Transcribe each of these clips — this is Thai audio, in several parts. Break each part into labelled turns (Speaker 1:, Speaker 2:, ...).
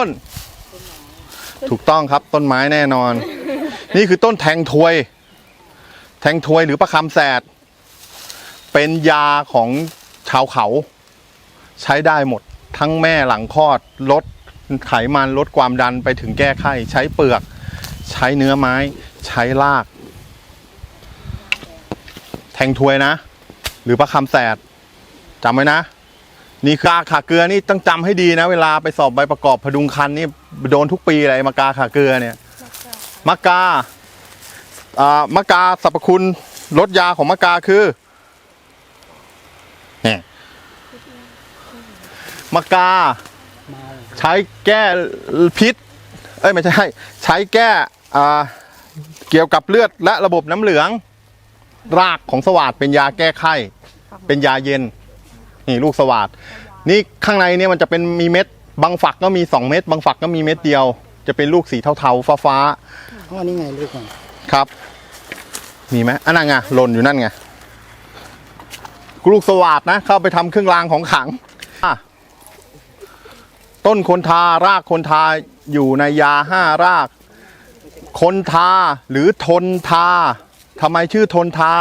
Speaker 1: ต้น ถูกต้องครับต้นไม้แน่นอน นี่คือต้นแทงทวย แทงทวยหรือประคำแสด เป็นยาของชาวเขา ใช้ได้หมด ทั้งแม่หลังคลอดลดไขมันลดความดันไปถึงแก้ไข้ใช้เปลือก ใช้เนื้อไม้ ใช้ราก แทงทวยนะ หรือประคำแสดจำไว้นะ นี่กาขาเกลือนี่ต้องจำให้ดีนะ เวลาไปสอบใบประกอบพดุงคันนี่โดนทุกปีเลยมากาขาเกลือเนี่ยมากาอ่ามากาสรรพคุณลดยาของมากาคือเนี่ยมากา ใช้แก้พิษ เอ้ยไม่ใช่ ใช้แก้อ่าเกี่ยวกับเลือดและระบบน้ำเหลือง รากของสวาดเป็นยาแก้ไข้ เป็นยาเย็น นี่ลูกสวาดนี่ข้างในเนี่ยมันจะเป็นมีเม็ดบางฝักก็มี 2 เม็ดบางฝักก็มีเม็ดเดียว จะเป็นลูกสีเทาๆฟ้า
Speaker 2: อ๋อนี่ไงลูกมัน
Speaker 1: ๆครับ มีไหมอันนั้นไงหล่นอยู่นั่นไงลูกสวาดนะ เข้าไปทำเครื่องรางของขลังอะต้นคนทารากคนทาอยู่ในยาห้าราก คนทาหรือทนทาทำไมชื่อทนทา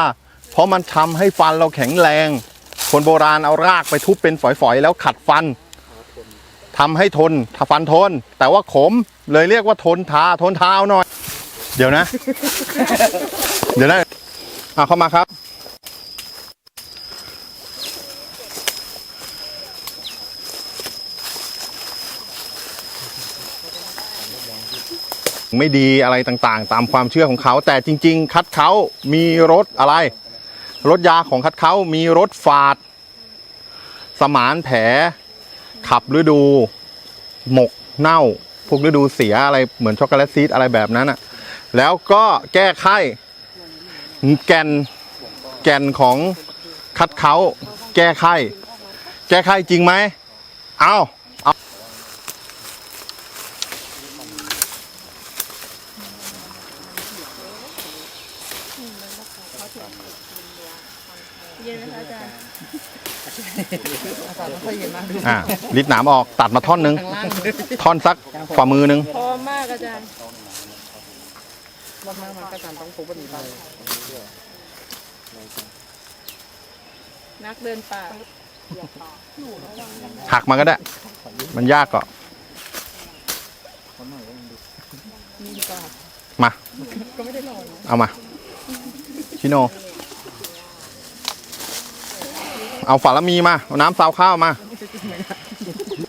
Speaker 1: เพราะมันทำให้ฟันเราแข็งแรง คนโบราณเอารากไปทุบเป็นฝอยๆ แล้วขัดฟันทำให้ทนถ้าฟันทน แต่ว่าขมเลยเรียกว่าทนทาทนเทาเอาหน่อย เดี๋ยวนะ เดี๋ยวนะอะเข้ามาครับ ไม่ดีอะไรต่างๆ ตามความเชื่อของเขา แต่จริง ๆ คัดเขามีรสอะไร รสยาของคัดเขามีรสฝาด สมานแผล ขับฤดู หมกเน่า พวกฤดูเสียอะไรเหมือนช็อกโกแลตซีดอะไรแบบนั้นอะ แล้วก็แก้ไข้ แกนแกนของคัดเขาแก้ไข้ แก้ไข้จริงไหม เอาเอา
Speaker 3: เย็นนะคะอาจารย์
Speaker 2: อาจารย์ไม่ค่อยเย็นมากดู
Speaker 1: อะลิดหนามออกตัดมาท่อนหนึง
Speaker 2: ข้างล่างเลย
Speaker 1: ท่อนสักฝ่ามือหนึง
Speaker 3: พอมากอาจารย์
Speaker 2: รอบหน้ามันก็อาจารย์ต้องพบวันนี้ไป
Speaker 3: นักเดินป่า
Speaker 1: หักมาก็ได้ มันยากก็มา
Speaker 2: ก็ไม่ได้นอน
Speaker 1: เอามา ชิโน เอาฝาละมีมา เอาน้ำซาวข้าวมา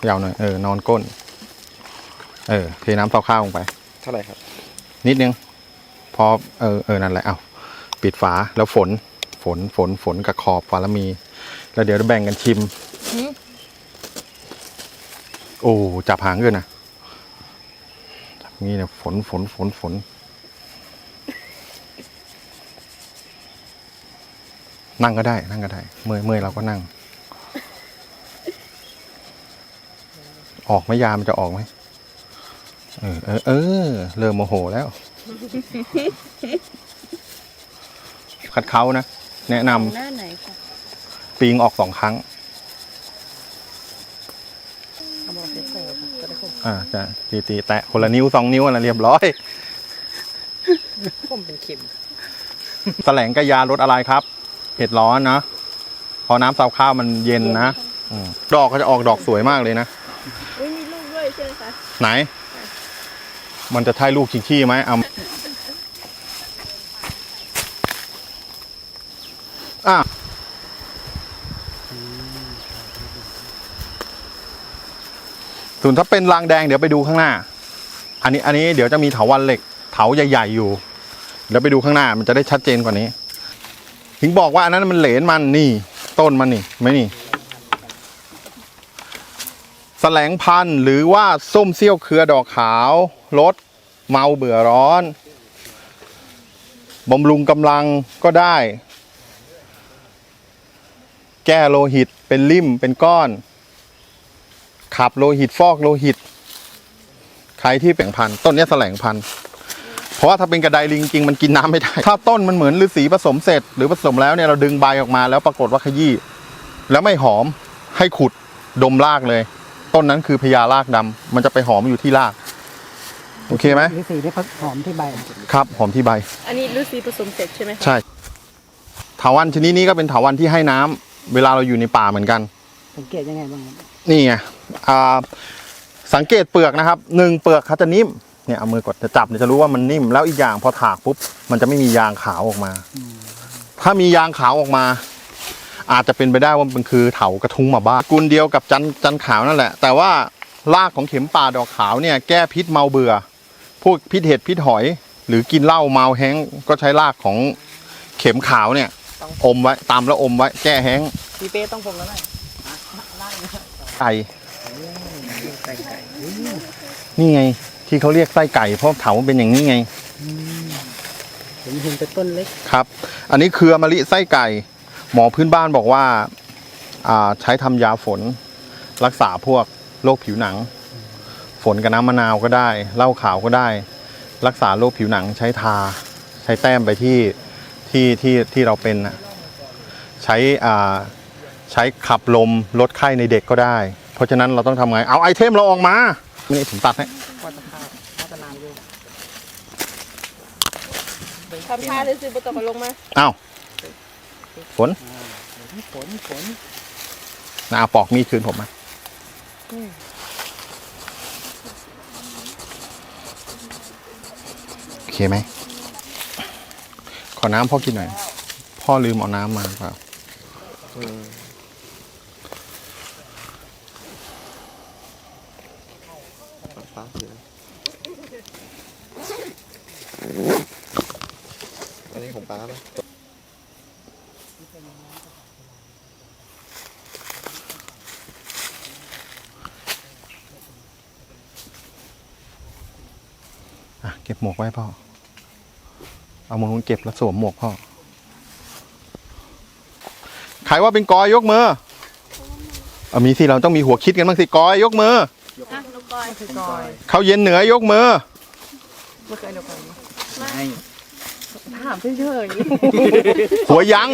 Speaker 1: ยาวหน่อย เออ นอนก้น เออ เทน้ำซาวข้าวลงไป
Speaker 2: เท่าไหร่ครับ
Speaker 1: นิดนึง พอ เออ เออ นั่นแหละ เอาปิดฝา แล้วฝน ฝน ฝน ฝนกับขอบฝาละมี แล้วเดี๋ยวจะแบ่งกันชิม โอ้ จับหางด้วยนะจับงี้เนี่ยฝน ฝน ฝน ฝน นั่งก็ได้ นั่งก็ได้ เมื่อยเมื่อยเราก็นั่ง ออกไหมยามันจะออกไหมเออเออเออเริ่มโมโหแล้วคัดเขานะ แนะนำ
Speaker 3: หน้าไหนคะ
Speaker 1: ปีงออกสองครั้ง
Speaker 2: เอามาเทสโซ่ครับจะได้คม
Speaker 1: อ่าจะตีตีแตะคนละนิ้วสองนิ้วอะไรเรียบร้อย
Speaker 2: คมเป็นเข็ม
Speaker 1: แสลงกระยาลดอะไรครับ เผ็ดร้อนนะพอน้ำซาวข้าวมันเย็นนะอืมดอกก็จะออกดอกสวยมากเลยนะ
Speaker 3: อุ้ยมีลูกด้วยใช่ไหมคะ
Speaker 1: ไหน มันจะใช่ลูกชิงชี่ไหมเอาอะส่วนถ้าเป็นรางแดงเดี๋ยวไปดูข้างหน้า อันนี้อันนี้เดี๋ยวจะมีเถาวันเหล็กเถาใหญ่ ๆ อยู่ เดี๋ยวไปดูข้างหน้ามันจะได้ชัดเจนกว่านี้ ถึงบอกว่าอันนั้นมันเหลนมันนี่ ต้นมันนี่ไม่นี่แสลงพันธุ์หรือว่าส้มเสี้ยวเครือดอกขาวลดเมาเบื่อร้อนบำรุงกำลังก็ได้ แก้โลหิตเป็นลิ่มเป็นก้อน ขับโลหิตฟอกโลหิต ใครที่แบ่งพันต้นนี้แสลงพันธุ์ เพราะว่าถ้าเป็นกระไดลิงจริงมันกินน้ำไม่ได้ ถ้าต้นมันเหมือนฤาษีผสมเสร็จ หรือผสมแล้วเนี่ยเราดึงใบออกมาแล้วปรากฏว่าขยี้แล้วไม่หอมให้ขุดดมรากเลย ต้นนั้นคือพญารากดำมันจะไปหอมอยู่ที่รากโอเคไหม
Speaker 2: ฤาษีได้พักหอมที่ใบ
Speaker 1: ครับหอมที่ใบ
Speaker 3: อันนี้ฤาษีผสมเสร็จใช่ไหมคะ
Speaker 1: ใช่เถาวันชนิดนี้ก็เป็นเถาวันที่ให้น้ำเวลาเราอยู่ในป่าเหมือนกัน
Speaker 2: สังเกตยังไงบ้างครับ
Speaker 1: นี่ไงอ่าสังเกตเปลือกนะครับหนึ่งเปลือกเขาจะนิ่ม เนี่ยเอามือกดจะจับเนี่ยจะรู้ว่ามันนิ่มแล้วอีกอย่างพอถากปุ๊บมันจะไม่มียางขาวออกมา ถ้ามียางขาวออกมา อาจจะเป็นไปได้ว่ามันคือเถากระทุ้งหมาบ้ากุลเดียวกับจันจันขาวนั่นแหละ แต่ว่ารากของเข็มป่าดอกขาวเนี่ยแก้พิษเมาเบื่อ พวกพิษเห็ดพิษหอย หรือกินเหล้าเมาแห้งก์ก็ใช้รากของเข็มขาวเนี่ย อมไว้ตามแล้วอมไว้ แก้แห้งก์
Speaker 2: พี่เป้ต้องผมแล้วไหม
Speaker 1: ไก่
Speaker 2: ไก่ไก่
Speaker 1: นี่ไง ที่เขาเรียกไส้ไก่เพราะเถามันเป็นอย่างนี้ไง
Speaker 2: ผมเห็นแต่ต้นเล็ก
Speaker 1: ครับ อันนี้เครือมะลิไส้ไก่ หมอพื้นบ้านบอกว่าอ่าใช้ทำยาฝน รักษาพวกโรคผิวหนัง ฝนกับน้ำมะนาวก็ได้เหล้าขาวก็ได้ รักษาโรคผิวหนังใช้ทา ใช้แต้มไปที่ที่ที่ที่เราเป็นน่ะใช้อ่าใช้ขับลมลดไข้ในเด็กก็ได้ เพราะฉะนั้นเราต้องทำไง เอาไอเทมเราออกมา นี่ผมตัดให้
Speaker 2: ว่าจะขาดว่าจะนานอยู่
Speaker 3: ทำท่าฤาษีบุตรมาลงมา
Speaker 1: อ้าวฝน
Speaker 2: ฝนฝน
Speaker 1: นาเอาปอกมีดคืนผมมาโอเคไหม ขอน้ำพ่อกินหน่อย พ่อลืมเอาน้ำมาเปล่า อะเก็บหมวกไว้พ่อ เอาหมวกนู้นเก็บแล้วสวมหมวกพ่อ ใครว่าเป็นกอยยกมือเอามีสิเราต้องมีหัวคิดกันบ้างสิกอยยกมือ
Speaker 3: อะน้องกอย
Speaker 2: คือกอย
Speaker 1: เขาเย็นเหนือยกมือ
Speaker 2: ไม่เคยเดียวกัน ไม่ถามเฉย
Speaker 1: หัวยั้ง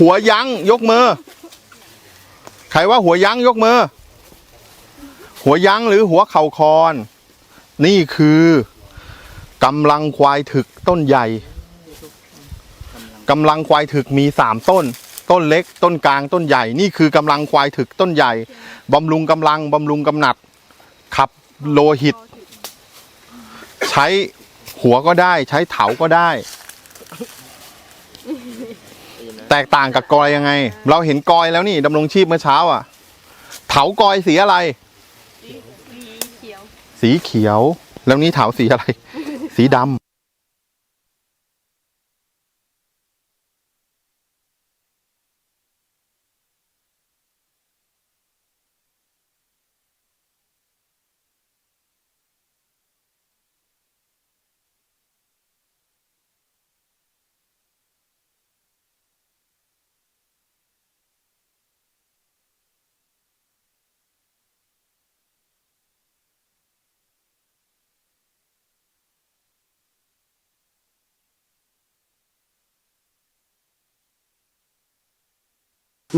Speaker 1: หัวยั้งยกมือ ใครว่าหัวยั้งยกมือ หัวยั้งหรือหัวเข่าคอน นี่คือกำลังควายถึกต้นใหญ่กำลังควายถึกมีสามต้น ต้นเล็ก ต้นกลางต้นใหญ่ นี่คือกำลังควายถึกต้นใหญ่บำรุงกำลังบำรุงกำหนัด ขับโลหิต ใช้หัวก็ได้ ใช้เถาก็ได้ แตกต่างกับกอยยังไง เราเห็นกอยแล้วนี่ดำรงชีพเมื่อเช้าอะ เถากอยสีอะไร
Speaker 3: สีเขียว
Speaker 1: สีเขียว แล้วนี่เถาสีอะไร สีดำ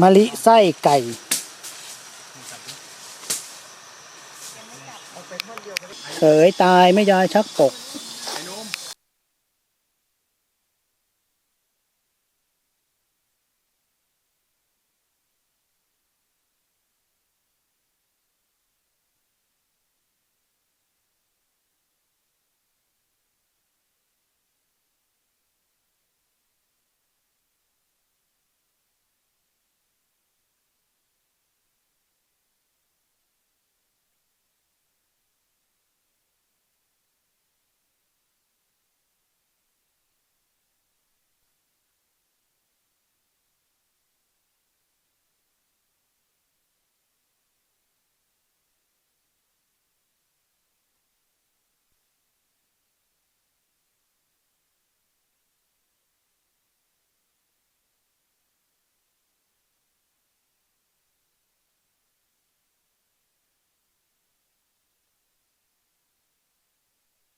Speaker 2: มะลิไส้ไก่ เขยตายไม่ยายชักปก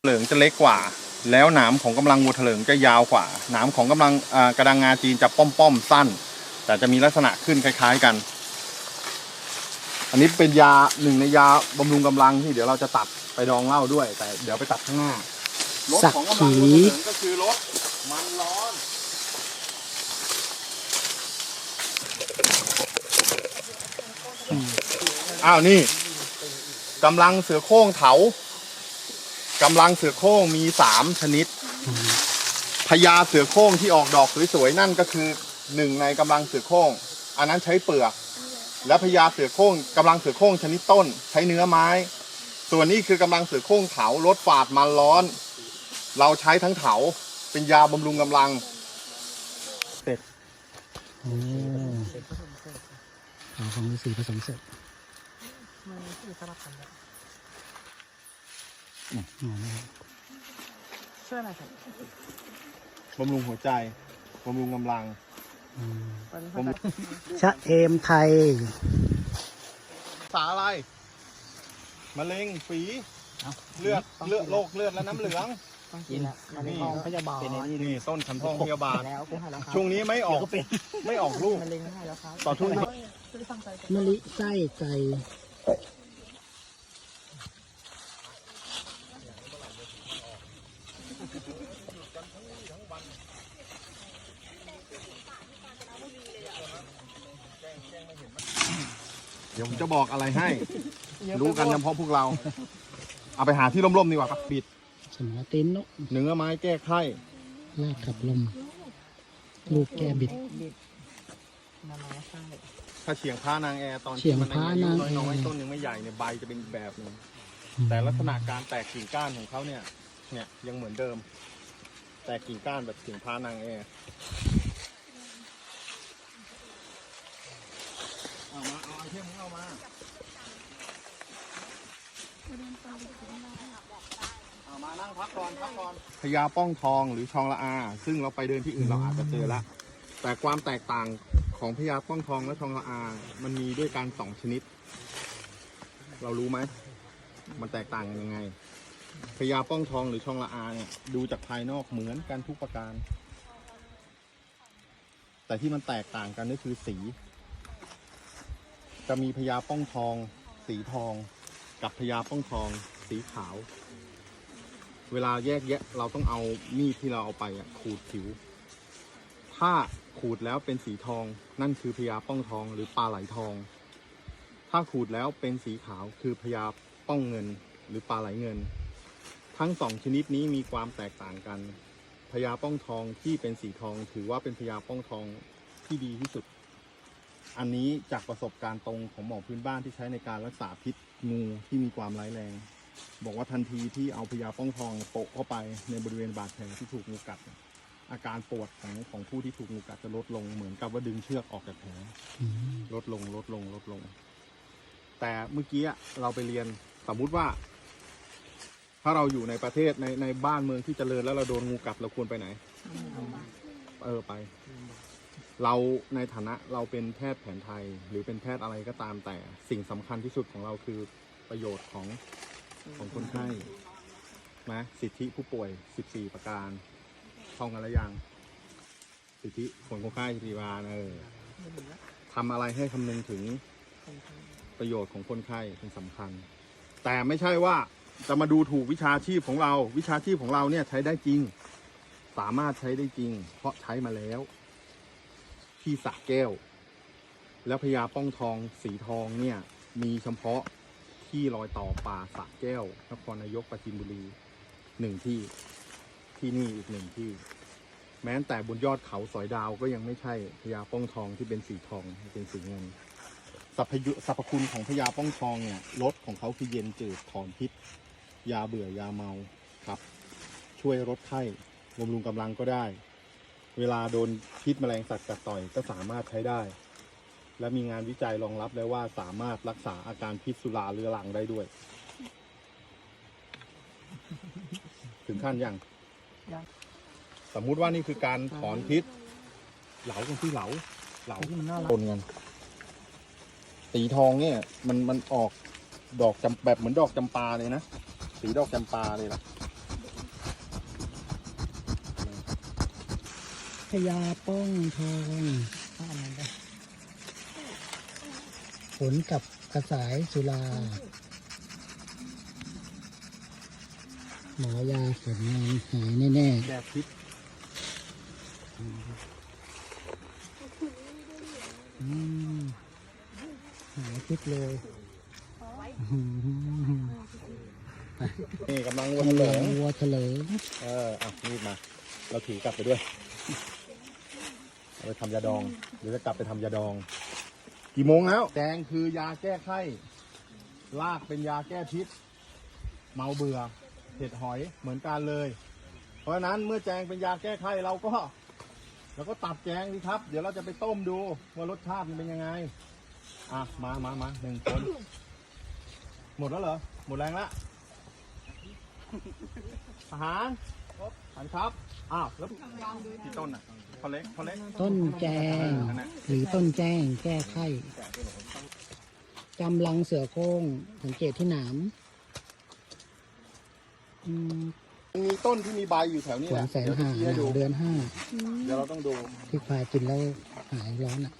Speaker 1: เถลิงจะเล็กกว่า แล้วหนามของกำลังวัวเถลิงจะยาวกว่า หนามของกำลังกระดังงาจีนจะป้อมๆสั้น แต่จะมีลักษณะขึ้นคล้ายๆกัน อันนี้เป็นยาหนึ่งในยาบำรุงกำลังที่เดี๋ยวเราจะตัดไปดองเหล้าด้วย แต่เดี๋ยวไปตัดข้างหน้ารถของกำลังคนหนึ่งก็คือรถมันร้อนอ้าวนี่กำลังเสือโคร่งเถา กำลังเสือโคร่งมีสามชนิดพญาเสือโคร่งที่ออกดอกสวยๆนั่นก็คือหนึ่งในกำลังเสือโคร่งอันนั้นใช้เปลือก และพญาเสือโคร่งกำลังเสือโคร่งชนิดต้น ใช้เนื้อไม้ ส่วนนี้คือกำลังเสือโคร่งเถาลดฝาดมันร้อน เราใช้ทั้งเถาเป็นยาบำรุงกำลัง
Speaker 4: โอ้เอาของฤาษีผสมเสร็จ
Speaker 2: มันคือสลับกันแบบ
Speaker 4: อ๋อนะครับ
Speaker 2: ช่วยอะไรครับ
Speaker 1: บำรุงหัวใจบำรุงกำลัง
Speaker 4: อืม
Speaker 2: ตอนนี้
Speaker 1: ผม
Speaker 4: ชะเอมไทย
Speaker 1: สาอะไรมะเร็งฝีเลือดเลือดโรคเลือดและน้ำเหลือง
Speaker 2: ต้องกินละมันในท้องพยาบาล
Speaker 1: เป็นนี่ต้นคันทองพยาบาล
Speaker 2: แล้วเป็นให้แล้วครับ
Speaker 1: ช่วงนี้ไม่ออกไม่ออกลูก
Speaker 2: มันเล็งให้แล้วครับ
Speaker 1: ต่อทุน
Speaker 4: มะลิไส้ไก่
Speaker 1: เดี๋ยวผมจะบอกอะไรให้ รู้กันเฉพาะพวกเรา เอาไปหาที่ร่มๆดีกว่าครับบิด
Speaker 4: สมอตีนนก
Speaker 1: เนื้อไม้แก้ไข้
Speaker 4: ลากขับลม ลูกแก้บิด
Speaker 2: นานาไส้
Speaker 1: ถ้าเฉียงพานางแอร์ตอน
Speaker 4: เฉี
Speaker 1: ที่
Speaker 4: ยง
Speaker 1: มัน
Speaker 4: พระ
Speaker 1: อายุ
Speaker 4: นางแอร์
Speaker 1: น้อยๆต้นยังไม่ใหญ่เนี่ยใบจะเป็นอีกแบบหนึงแต่ลักษณะการแตกกิ่งก้านของเขาเนี่ย เนี่ยยังเหมือนเดิม แตกกิ่งก้านแบบเฉียงพานางแอร์ เอามาเอาไอเทมของเรามาเอามานั่งพักก่อนพักก่อนพญาป้องทองหรือชองละอา ซึ่งเราไปเดินที่อื่นเราอาจจะเจอละแต่ความแตกต่างของพญาป้องทองและชองละอา มันมีด้วยกันสองชนิด เรารู้ไหมมันแตกต่างกันยังไงพญาป้องทองหรือชองละอาเนี่ยดูจากภายนอกเหมือนกันทุกประการ แต่ที่มันแตกต่างกันก็คือสี จะมีพญาป้องทอง สีทอง กับพญาป้องทอง สีขาว เวลาแยกแยะ เราต้องเอามีดที่เราเอาไปอะขูดผิว ถ้าขูดแล้วเป็นสีทอง นั่นคือพญาป้องทองหรือปลาไหลทอง ถ้าขูดแล้วเป็นสีขาวคือพญาป้องเงินหรือปลาไหลเงิน ทั้งสองชนิดนี้มีความแตกต่างกันพญาป้องทองที่เป็นสีทองถือว่าเป็นพญาป้องทองที่ดีที่สุด อันนี้จากประสบการณ์ตรงของหมอพื้นบ้านที่ใช้ในการรักษาพิษงูที่มีความร้ายแรง บอกว่าทันทีที่เอาพญาป้องทองโปะเข้าไปในบริเวณบาดแผลที่ถูกงูกัด อาการปวดของของผู้ที่ถูกงูกัดจะลดลงเหมือนกับว่าดึงเชือกออกจากแผลลดลงลดลงลดลง แต่เมื่อกี้เราไปเรียนสมมุติว่า ถ้าเราอยู่ในประเทศในในบ้านเมืองที่เจริญแล้วเราโดนงูกัดเราควรไปไหน เออไป เราในฐานะเราเป็นแพทย์แผนไทย หรือเป็นแพทย์อะไรก็ตามแต่สิ่งสำคัญที่สุดของเราคือประโยชน์ของของคนไข้นะสิทธิผู้ป่วย 14 ประการท่องกันแล้วยังสิทธิของคนไข้14ประการเออทำอะไรให้คำนึงถึงประโยชน์ของคนไข้เป็นสำคัญ แต่ไม่ใช่ว่าจะมาดูถูกวิชาชีพของเรา วิชาชีพของเราเนี่ยใช้ได้จริง สามารถใช้ได้จริง เพราะใช้มาแล้ว ที่สระแก้ว แล้วพญาป้องทองสีทองเนี่ย มีเฉพาะที่รอยต่อป่าสระแก้วนครนายกปราจีนบุรีหนึ่งที่ที่นี่อีกหนึ่งที่ แม้แต่บนยอดเขาสอยดาวก็ยังไม่ใช่พญาป้องทองที่เป็นสีทองเป็นสีเงินสรรพยุสรรพคุณของพญาป้องทองเนี่ยรสของเขาคือเย็นจืดถอนพิษ ยาเบื่อยาเมาครับ ช่วยลดไข้บำรุงกำลังก็ได้ เวลาโดนพิษแมลงสัตว์กัดต่อยก็สามารถใช้ได้ และมีงานวิจัยรองรับแล้วว่าสามารถรักษาอาการพิษสุราเรื้อรังได้ด้วย ถึงขั้นยัง
Speaker 2: ยัง
Speaker 1: สมมุติว่านี่คือการถอนพิษ เหลากันที่เหลา เหลา
Speaker 2: ที่มันน่ารัก
Speaker 1: ปนกันสีทองเนี่ย มันมันออกดอกจำแบบเหมือนดอกจำปาเลยนะสีดอกจำปาเลยล่ะ
Speaker 4: พญาป้องทอง
Speaker 2: ถ้าอันนั้นได้
Speaker 4: ผลกับกระสายสุรา หมอยาฝนงานหายแน่
Speaker 1: แก้พิษ
Speaker 4: ๆอืมหายพิษเลยอืม
Speaker 1: นี่กำลัง
Speaker 4: ก
Speaker 1: วนเหำลื
Speaker 4: ลั
Speaker 1: องง
Speaker 4: วัวเถลิง
Speaker 1: เอออะรีบมา เราถือกลับไปด้วยเอา ไปทำยาดองหรือจะกลับไปทำยาดอง กี่โมงแล้ว แดงคือยาแก้ไข้ ลากเป็นยาแก้พิษ เมาเบื่อ เห็ดหอยเหมือนกันเลย เพราะฉะนั้นเมื่อแจงเป็นยาแก้ไข้เราก็เราก็ตัดแจงสิครับ เดี๋ยวเราจะไปต้มดูว่ารสชาติมันเป็นยังไง อะ มามามาหนึ่งคน หมดแล้วเหรอ หมดแรงแล้วทหาร หารครับ อ้าวแล้วพี่ต้นอะพอเล็กพอเล็ก
Speaker 4: ต้นแจง หรือต้นแจ้งแก้ไข้กำลังเสือโคร่งสังเกตที่หนามอืม
Speaker 1: มีต้นที่มีใบอยู่แถวนี้
Speaker 4: ส
Speaker 1: แห
Speaker 4: วน
Speaker 1: ละ
Speaker 4: แสน
Speaker 1: เดี๋ยว
Speaker 4: หา
Speaker 1: จะชี้ให้
Speaker 4: ห
Speaker 1: ดู
Speaker 4: นาวเดือนห้า
Speaker 1: เดี๋ยวเราต้องดู
Speaker 4: ที่ควายกินแล้วหายร้อนอะ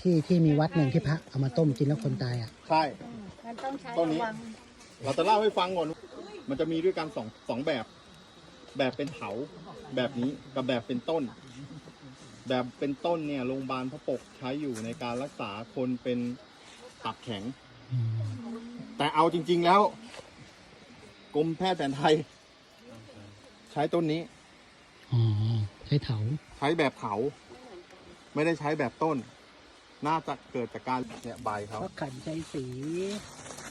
Speaker 4: ที่ที่มีวัดหนึ่งที่พระเอามาต้มกินแล้วคนตายอะ
Speaker 1: ใช่
Speaker 3: มันต้องใช้
Speaker 1: ต้นนี้
Speaker 3: ระวัง
Speaker 1: เราจะเล่าให้ฟังก่อน มันจะมีด้วยกันสองสองแบบ แบบเป็นเถาแบบนี้กับแบบเป็นต้น แบบเป็นต้นเนี่ยโรงพยาบาลพระปกใช้อยู่ในการรักษาคนเป็นตับแข็ง
Speaker 4: อืม
Speaker 1: แต่เอาจริง ๆแล้วกรมแพทย์แผนไทย ใช้ต้นนี้
Speaker 4: อ๋อใช้เถา
Speaker 1: ใช้แบบเถา ไม่ได้ใช้แบบต้น น่าจะเกิดจากการเนี่ยใบเขา
Speaker 4: พระขันใจสี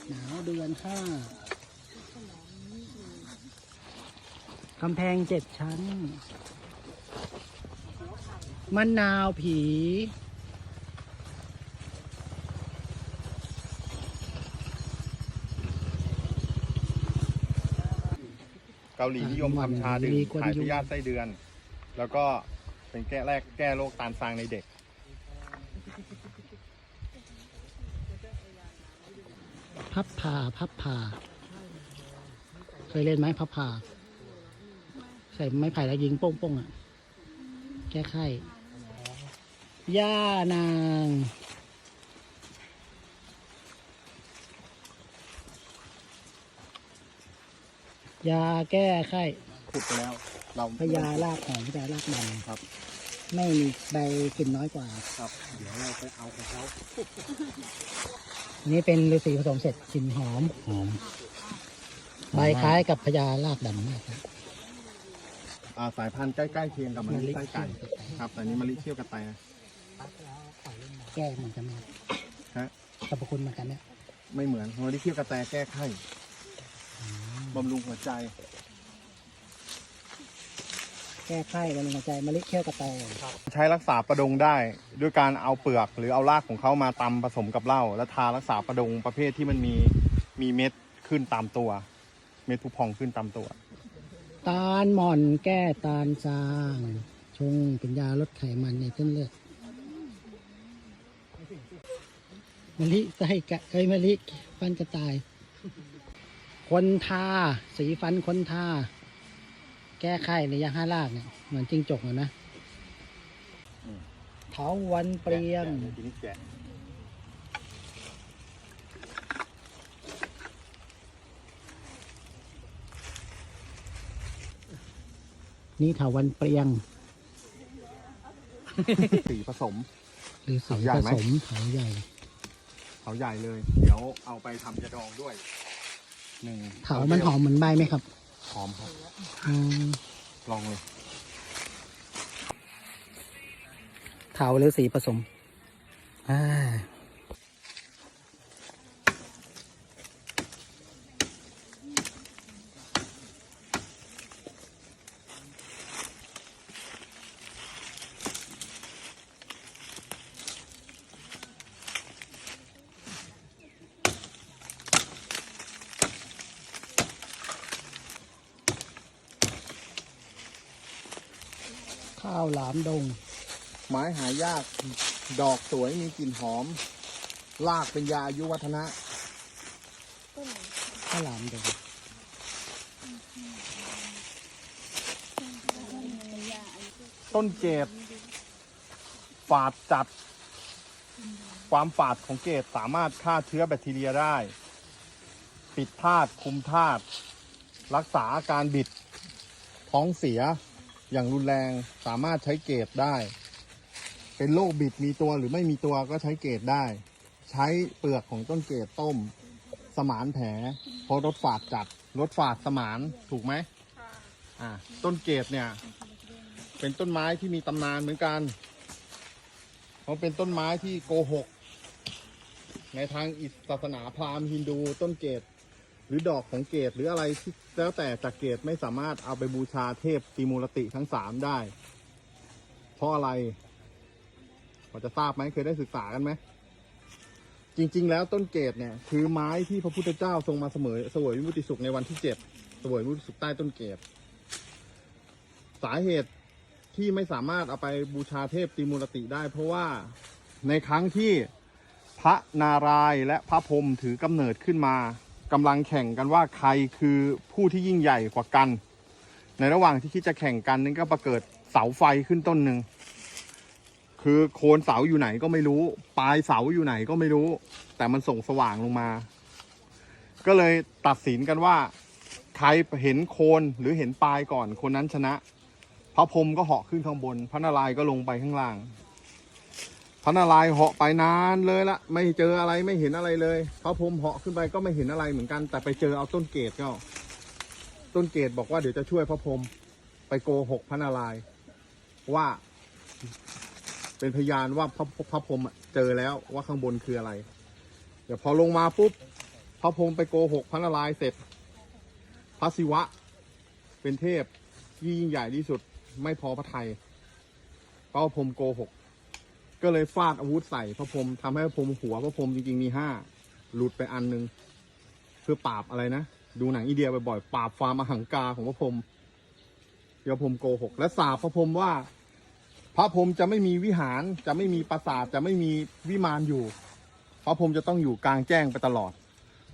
Speaker 4: หนาวเดือนห้า กำแพงเจ็ดชั้นมะนาวผี
Speaker 1: เกาหลีนิยมทำชาดื่ม
Speaker 4: มีคน
Speaker 1: ถ่าย
Speaker 4: ยุ
Speaker 1: พยาธิไส้เดือน แล้วก็เป็นแก้แรกแก้โรคตาลทรางในเด็ก
Speaker 4: พับผ่าพับผ่าเคยเล่นไหมพับผ่า ใส่ไม้ไผ่แล้วยิงโป้งๆอะ แก้ไข้ย่านางยาแก้ไข้
Speaker 1: ขุดไปแล้ว เรา
Speaker 4: พญาลากหอมพญาลากมัน
Speaker 1: ครับ
Speaker 4: ไม่มีใบกลิ่นน้อยกว่า
Speaker 1: ครับ เดี๋ยวเราไปเอาของเขา
Speaker 4: อันนี้เป็นฤาษีผสมเสร็จกลิ่นหอมหอมใบคล้ายกับพญาลากดำมากครับ
Speaker 1: อ่าสายพันธุ์ใกล้ๆเคียงกับมะลิไส้ไก่ครับแต่อันนี้มะลิเชี่ยวกระแต
Speaker 4: แก้เหมือนกันไหม
Speaker 1: ฮะ
Speaker 4: สรรพคุณเหมือนกันเนี่ย
Speaker 1: ไม่เหมือนมะลิเชี่ยวกระแตแก้ไข้บำรุงหัวใจ
Speaker 4: แก้ไข้บำรุงหัวใจมะลิเขี้ยวกระแต
Speaker 1: ใช้รักษาประดงได้ ด้วยการเอาเปลือกหรือเอารากของเขามาตำผสมกับเหล้าแล้วทารักษาประดงประเภทที่มันมีมีเม็ดขึ้นตามตัว เม็ดผู้พองขึ้นตามตัว
Speaker 4: ตาลหม่อนแก้ตาลจาง ชงเป็นยาลดไขมันในเส้นเลือดมะลิไส้กะเอ้ยมะลิฟันกระต่าย คนทา สีฟันคนทา แก้ไข้ในยาห้ารากเนี่ยเหมือนจิ้งจกอะนะ
Speaker 1: อืม
Speaker 4: เถาวันเปรียง
Speaker 1: แกะทีนี้แกะ
Speaker 4: นี่เถาวันเปรียง
Speaker 1: สีผสม
Speaker 4: หรือสี
Speaker 1: เถาใหญ่
Speaker 4: ผ
Speaker 1: ไหม
Speaker 4: สมเถาใหญ่
Speaker 1: เขาใหญ่เลย เดี๋ยวเอาไปทำยาดองด้วยหนึ่ง
Speaker 4: เถามันหอมเหมือนใบไหมครับ
Speaker 1: หอมครับ
Speaker 4: อืม
Speaker 1: ลองเลย
Speaker 4: เถาหรือสีผสมอ่าข้าวหลามดง
Speaker 1: ไม้หายาก ดอกสวยมีกลิ่นหอมรากเป็นยาอายุวัฒนะ
Speaker 4: ข้าวหลามดง
Speaker 1: ต้นเกตฝาดจัด ความฝาดของเกตสามารถฆ่าเชื้อแบคทีเรียได้ ปิดธาตุคุมธาตุรักษาอาการบิด ท้องเสีย อย่างรุนแรงสามารถใช้เกตได้ เป็นโรคบิดมีตัวหรือไม่มีตัวก็ใช้เกตได้ ใช้เปลือกของต้นเกตต้ม สมานแผลเพราะรสฝาดจัดรสฝาดสมานถูกไหมอ่าต้นเกตเนี่ย เป็นต้นไม้ที่มีตำนานเหมือนกันเพราะเป็นต้นไม้ที่โกหก ในทางอิสศาสนาพราหมณ์ฮินดูต้นเกต หรือดอกของเกตหรืออะไรที่แล้วแต่จากเกตไม่สามารถเอาไปบูชาเทพตีมูลติทั้งสามได้ เพราะอะไรพอจะทราบไหมเคยได้ศึกษากันไหมจริง ๆ แล้วต้นเกตเนี่ยคือไม้ที่พระพุทธเจ้าทรงมาเสมอเสวยวิมุติสุขในวันที่เจ็ดเสวยวิมุติสุขใต้ต้นเกต สาเหตุที่ไม่สามารถเอาไปบูชาเทพตีมูลติได้ เพราะว่าในครั้งที่พระนารายณ์และพระพรหมถือกำเนิดขึ้นมา กำลังแข่งกันว่าใครคือผู้ที่ยิ่งใหญ่กว่ากัน ในระหว่างที่คิดจะแข่งกันนั้นก็ประเกิดเสาไฟขึ้นต้นหนึ่งคือโคนเสาอยู่ไหนก็ไม่รู้ ปลายเสาอยู่ไหนก็ไม่รู้ แต่มันส่งสว่างลงมา ก็เลยตัดสินกันว่า ใครเห็นโคนหรือเห็นปลายก่อนคนนั้นชนะ พระพรหมก็เหาะขึ้นข้างบน พระนารายณ์ก็ลงไปข้างล่าง พระนารายเหาะไปนานเลยละไม่เจออะไรไม่เห็นอะไรเลยพระพรหมเหาะขึ้นไปก็ไม่เห็นอะไรเหมือนกัน แต่ไปเจอเอาต้นเกตก็ต้นเกตบอกว่าเดี๋ยวจะช่วยพระพรหมไปโกหกพระนารายว่า เป็นพยานว่าพระพระพรหมเจอแล้วว่าข้างบนคืออะไร เดี๋ยวพอลงมาปุ๊บพระพรหมไปโกหกพระนารายเสร็จ พระศิวะ เป็นเทพที่ยิ่งใหญ่ที่สุด ไม่พอพระไทยพระพรหมโกหก ก็เลยฟาดอาวุธใส่พระพรหมทำให้พระพรหมหัวพระพรหมจริงๆมีห้าหลุดไปอันหนึง เพื่อปราบอะไรนะ ดูหนังอินเดียบ่อยๆปราบความอหังการของพระพรหมเดี๋ยวพรหมโกหกและสาปพระพรหมว่า พระพรหมจะไม่มีวิหารจะไม่มีปราสาทจะไม่มีวิมานอยู่ พระพรหมจะต้องอยู่กลางแจ้งไปตลอด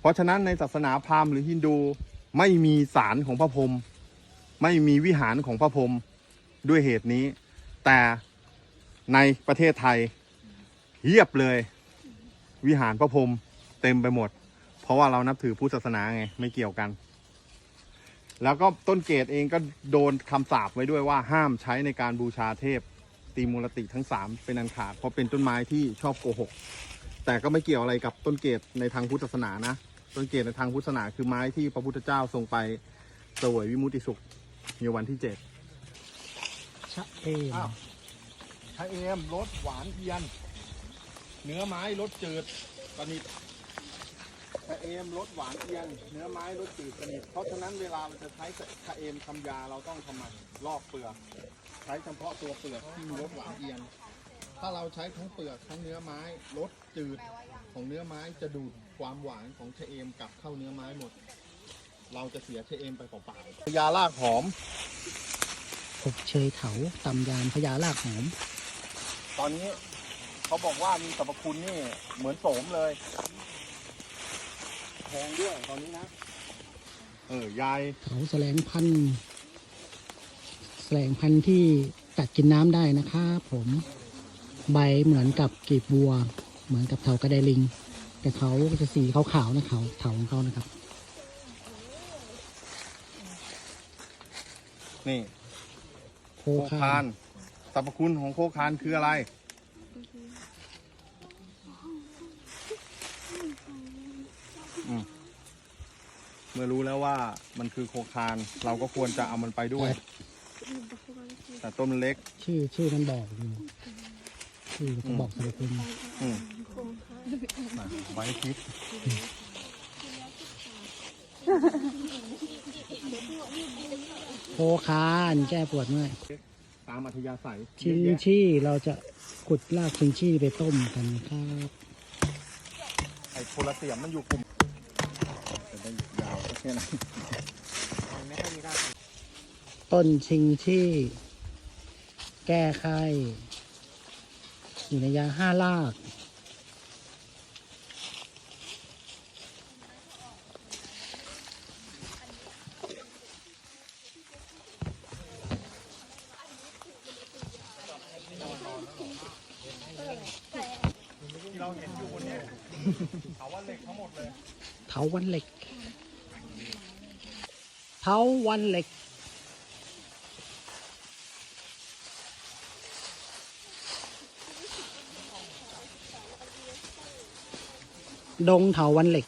Speaker 1: เพราะฉะนั้นในศาสนาพราหมณ์หรือฮินดูไม่มีศาลของพระพรหมไม่มีวิหารของพระพรหมด้วยเหตุนี้ แต่ ในประเทศไทยเยียบเลย วิหารพระพรหมเต็มไปหมด เพราะว่าเรานับถือพุทธศาสนาไงไม่เกี่ยวกัน แล้วก็ต้นเกตเองก็โดนคำสาปไว้ด้วยว่าห้ามใช้ในการบูชาเทพตีมูลติทั้งสามเป็นอันขาดเพราะเป็นต้นไม้ที่ชอบโกหก แต่ก็ไม่เกี่ยวอะไรกับต้นเกตในทางพุทธศาสนานะ ต้นเกตในทางพุทธศาสนาคือไม้ที่พระพุทธเจ้าทรงไปเสวยวิมุติสุขในวันที่เจ็ด
Speaker 4: ชะเอม
Speaker 1: อ้า ชะเอมรสหวานเอียน เนื้อไม้รสจืดสนิทชะเอมรสหวานเอียน เนื้อไม้รสจืดสนิทเพราะฉะนั้นเวลาเราจะใช้ชะเอมทำยาเราต้องทำไมลอกเปลือก ใช้เฉพาะตัวเปลือกที่มีรสหวานเอียน ถ้าเราใช้ทั้งเปลือกทั้งเนื้อไม้รสจืดของเนื้อไม้จะดูดความหวานของชะเอมกลับเข้าเนื้อไม้หมด เราจะเสียชะเอมไปเปล่าๆยาลากหอม
Speaker 4: อบเชยเถาตำยานพญาลากหอม
Speaker 1: ตอนนี้เขาบอกว่ามีสรรพคุณนี่เหมือนโสมเลยแพงด้วยตอนนี้นะ เออยาย
Speaker 4: เถาแสลงพันธุ์แสลงพันธุ์ที่กัดกินน้ำได้นะครับผม ใบเหมือนกับกลีบบัว เหมือนกับเถากระไดลิง แต่เขาจะสีขาวๆนะเขาเถาของเขานะครับ
Speaker 1: นี่
Speaker 4: โค
Speaker 1: โค
Speaker 4: คา
Speaker 1: คานส รรพคุณของโคคานคืออะไรอืมเมื่อรู้แล้วว่ามันคือโคคาน เราก็ควรจะเอามันไปด้วย แต่ต้นมันเล็ก
Speaker 4: ชื่อชื่อมันบอกอยู่ชื่อเขาบอกสรรพคุณ
Speaker 1: อืมมาไว้คิด
Speaker 4: โคคานแก้ปวดเมื่อย
Speaker 1: ตามอัธยาศัย
Speaker 4: ชิน
Speaker 1: เยอะแยะ
Speaker 4: ชี่เราจะขุดรากชินชี่ไปต้มกันครับ
Speaker 1: ไอ้โพลาเซียมมันอยู่กลุ่มจะได้ยาวแค่ไหน
Speaker 4: ต้นชิงชี่ แก้ไข้อยู่ในยาห้าราก
Speaker 1: ที่เราเห็น เถาวันเหล็กทั้งหมดเลย
Speaker 4: เถา วันเหล็กเถาวันเหล็ก ดงเถาวันเหล็ก